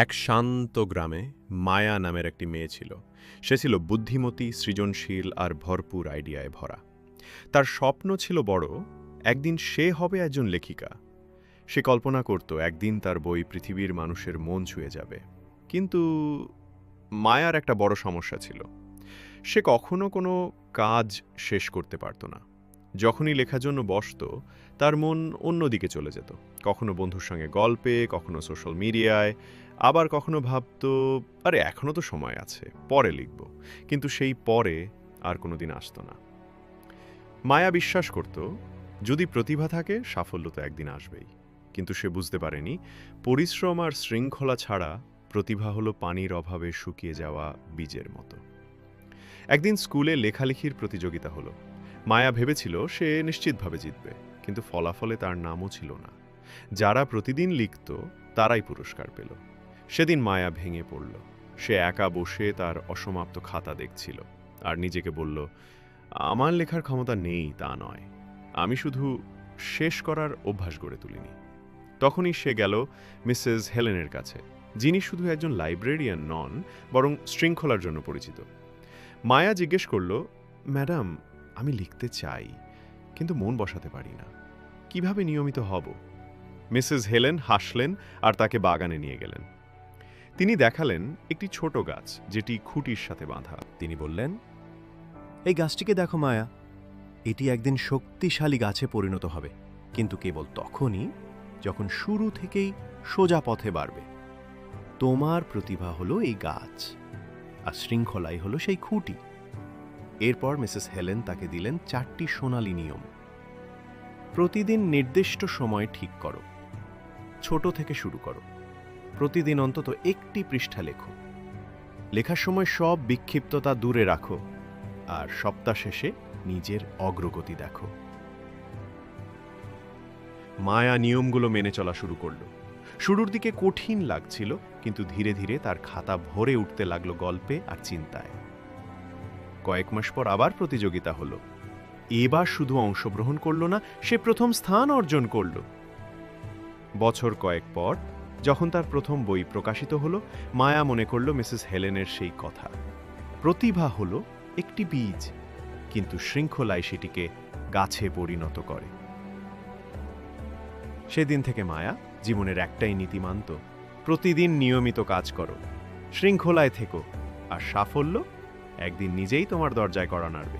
এক শান্ত গ্রামে মায়া নামের একটি মেয়ে ছিল। সে ছিল বুদ্ধিমতী, সৃজনশীল আর ভরপুর আইডিয়ায় ভরা। তার স্বপ্ন ছিল বড়, একদিন সে হবে একজন লেখিকা। সে কল্পনা করত, একদিন তার বই পৃথিবীর মানুষের মন ছুঁয়ে যাবে। কিন্তু মায়ার একটা বড় সমস্যা ছিল। সে কখনো কোনো কাজ শেষ করতে পারত না। যখনই লেখার জন্য বসত, তার মন অন্যদিকে চলে যেত। কখনো বন্ধুর সঙ্গে গল্পে, কখনো সোশ্যাল মিডিয়ায় আবার কখনো ভাবতো, আরে এখনও তো সময় আছে, পরে লিখব। কিন্তু সেই পরে আর কোনো দিন আসতো না। মায়া বিশ্বাস করত, যদি প্রতিভা থাকে, সাফল্য তো একদিন আসবেই। কিন্তু সে বুঝতে পারেনি, পরিশ্রম আর শৃঙ্খলা ছাড়া প্রতিভা হলো পানির অভাবে শুকিয়ে যাওয়া বীজের মতো। একদিন স্কুলে লেখালেখির প্রতিযোগিতা হলো। মায়া ভেবেছিল সে নিশ্চিতভাবে জিতবে, কিন্তু ফলাফলে তার নামও ছিল না। যারা প্রতিদিন লিখত, তারাই পুরস্কার পেল। সেদিন মায়া ভেঙে পড়ল। সে একা বসে তার অসমাপ্ত খাতা দেখছিল আর নিজেকে বলল, আমার লেখার ক্ষমতা নেই তা নয়। আমি শুধু শেষ করার অভ্যাস গড়ে তুলিনি। তখনই সে গেল মিসেস হেলেনের কাছে, যিনি শুধু একজন লাইব্রেরিয়ান নন, বরং শৃঙ্খলার জন্য পরিচিত। মায়া জিজ্ঞেস করল, ম্যাডাম, আমি লিখতে চাই, কিন্তু মন বসাতে পারি না। কীভাবে নিয়মিত হব? মিসেস হেলেন হাসলেন আর তাকে বাগানে নিয়ে গেলেন। তিনি দেখালেন একটি ছোট গাছ, যেটি খুঁটির সাথে বাঁধা। তিনি বললেন, এই গাছটিকে দেখো মায়া। এটি একদিন শক্তিশালী গাছে পরিণত হবে, কিন্তু কেবল তখনই যখন শুরু থেকেই সোজা পথে বাড়বে। তোমার প্রতিভা হলো এই গাছ, আর শৃঙ্খলাই হলো সেই খুঁটি। এরপর মিসেস হেলেন তাকে দিলেন চারটি সোনালী নিয়ম। প্রতিদিন নির্দিষ্ট সময় ঠিক করো, ছোট থেকে শুরু করো প্রতিদিন অন্তত একটি পৃষ্ঠা লেখো। লেখার সময় সব বিক্ষিপ্ততা দূরে রাখো আর সপ্তাহ শেষে নিজের অগ্রগতি দেখো। মায়া নিয়মগুলো মেনে চলা শুরু করল। শুরুর দিকে কঠিন লাগছিল, কিন্তু ধীরে ধীরে তার খাতা ভরে উঠতে লাগল গল্পে আর চিন্তায়। কয়েক মাস পর আবার প্রতিযোগিতা হলো। এবার শুধু অংশগ্রহণ করল না, সে প্রথম স্থান অর্জন করল। বছর কয়েক পর যখন তার প্রথম বই প্রকাশিত হলো, মায়া মনে করল মিসেস হেলেনের সেই কথা। প্রতিভা হলো একটি বীজ, কিন্তু শৃঙ্খলায় সেটিকে গাছে পরিণত করে। সেদিন থেকে মায়া জীবনের একটাই নীতি মানত প্রতিদিন নিয়মিত কাজ করো, শৃঙ্খলায় থেকো, আর সাফল্য একদিন নিজেই তোমার দরজায় করা নাড়বে।